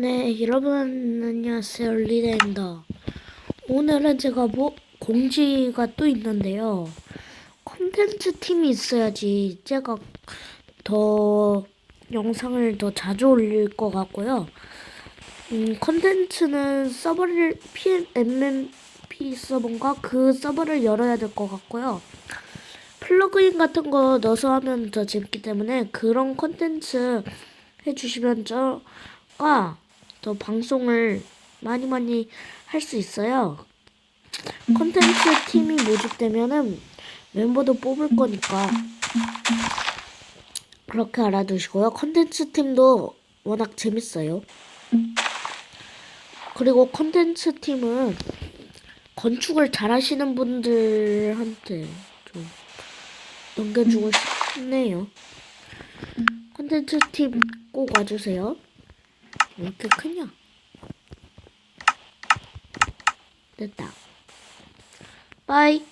네, 여러분 안녕하세요. 리데입니다. 오늘은 제가 뭐 공지가 또 있는데요. 콘텐츠 팀이 있어야지 제가 더 영상을 더 자주 올릴 것 같고요. 음, 콘텐츠는 서버를 PMMP 서버인가 그 서버를 열어야 될 것 같고요. 플러그인 같은 거 넣어서 하면 더 재밌기 때문에 그런 콘텐츠 해주시면 저가 더 방송을 많이 많이 할 수 있어요. 콘텐츠 팀이 모집되면은 멤버도 뽑을 거니까 그렇게 알아두시고요. 콘텐츠 팀도 워낙 재밌어요. 그리고 콘텐츠 팀은 건축을 잘 하시는 분들한테 좀 넘겨주고 싶네요. 콘텐츠 팀 꼭 와주세요. 왜 이렇게 크냐? 됐다. 빠이.